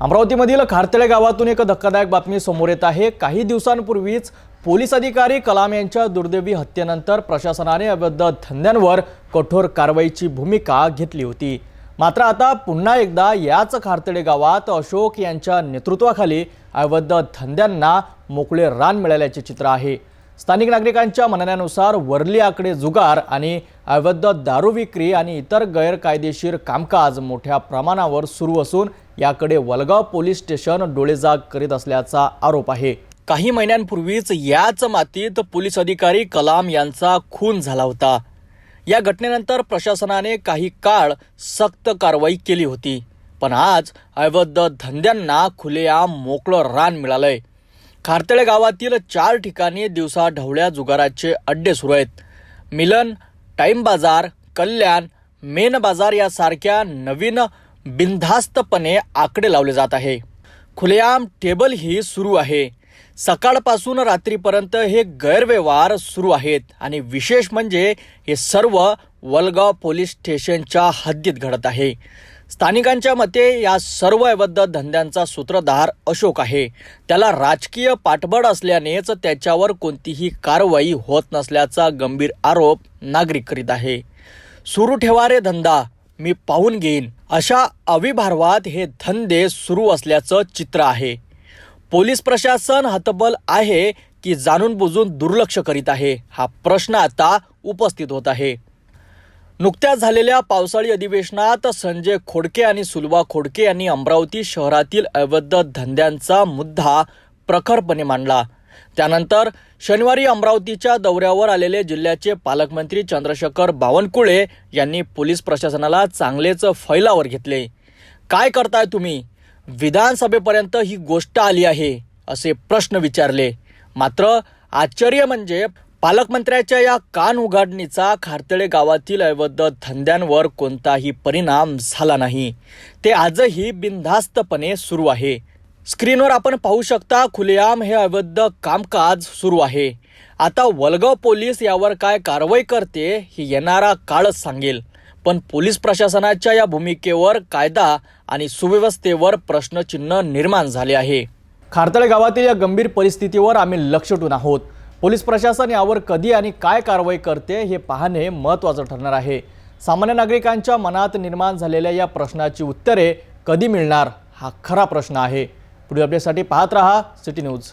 अमरावतीमधील खारतळे गावातून एक धक्कादायक बातमी समोर येत आहे. काही दिवसांपूर्वीच पोलीस अधिकारी कलाम यांच्या दुर्दैवी हत्येनंतर प्रशासनाने अवैध धंद्यांवर कठोर कारवाईची भूमिका घेतली होती. मात्र आता पुन्हा एकदा याच खारतळे गावात अशोक यांच्या नेतृत्वाखाली अवैध धंद्यांना मोकळे रान मिळाल्याचे चित्र आहे. स्थानिक नागरिकांच्या म्हणण्यानुसार वरली आकडे जुगार आणि अवैध दारू विक्री आणि इतर गैरकायदेशीर कामकाज मोठ्या प्रमाणावर सुरू असून याकडे वलगाव पोलीस स्टेशन डोळेजाग करीत असल्याचा आरोप आहे. काही महिन्यांपूर्वीच याच मातीत पोलीस अधिकारी कलाम यांचा खून झाला होता. या घटनेनंतर प्रशासनाने काही काळ सक्त कारवाई केली होती. पण आज अवैध धंद्यांना खुलेआम मोकळं रान मिळालंय. खारतळे गावातील चार ठिकाणी दिवसा ढवळ्या जुगाराचे अड्डे सुरू आहेत. मिलन टाइम बाजार कल्याण मेन बाजार यासारख्या नवीन बिनधास्तपणे आकडे लावले जात आहे. खुलेआम टेबलही सुरू आहे. सकाळपासून रात्रीपर्यंत हे गैरव्यवहार सुरू आहेत आणि विशेष म्हणजे हे सर्व वलगाव पोलीस स्टेशनच्या हद्दीत घडत आहे. स्थानिकांच्या मते या सर्व अवैध धंद्यांचा सूत्रधार अशोक आहे. त्याला राजकीय पाठबळ असल्यानेच त्याच्यावर कोणतीही कारवाई होत नसल्याचा गंभीर आरोप नागरिक करीत आहे. सुरू ठेवा रे धंदा मी पाहून घेईन. अशा अविभार्वात हे धंदे सुरू असल्याचं चित्र आहे. पोलीस प्रशासन हतबल आहे की जाणून बुजून दुर्लक्ष करीत आहे. हा प्रश्न आता उपस्थित होत आहे. नुकत्याच झालेल्या पावसाळी अधिवेशनात संजय खोडके आणि सुलभा खोडके यांनी अमरावती शहरातील अवैध धंद्यांचा मुद्दा प्रखरपणे मांडला. त्यानंतर शनिवारी अमरावतीच्या दौऱ्यावर आलेले जिल्ह्याचे पालकमंत्री चंद्रशेखर बावनकुळे यांनी पोलीस प्रशासनाला चांगलेच फैलावर घेतले. काय करताय तुम्ही? विधानसभेपर्यंत ही गोष्ट आली आहे असे प्रश्न विचारले. मात्र आश्चर्य म्हणजे पालकमंत्र्याच्या या कान उघाडणीचा खारतळे गावातील अवैध धंद्यांवर कोणताही परिणाम झाला नाही. ते आजही बिनधास्तपणे सुरू आहे. स्क्रीनवर आपण पाहू शकता खुलेआम हे अवैध कामकाज सुरू आहे. आता वलगाव पोलीस यावर काय कारवाई करते हे येणारा काळच सांगेल. पण पोलीस प्रशासनाच्या या भूमिकेवर कायदा आणि सुव्यवस्थेवर प्रश्नचिन्ह निर्माण झाले आहे. खारतळे गावातील या गंभीर परिस्थितीवर आम्ही लक्ष ठेवून आहोत. पोलीस प्रशासन यावर कधी आणि काय कारवाई करते हे पाहणे महत्त्वाचं ठरणार आहे. सामान्य नागरिकांच्या मनात निर्माण झालेल्या या प्रश्नाची उत्तरे कधी मिळणार हा खरा प्रश्न आहे. पुढील अपडेटसाठी पाहत रहा सिटी न्यूज.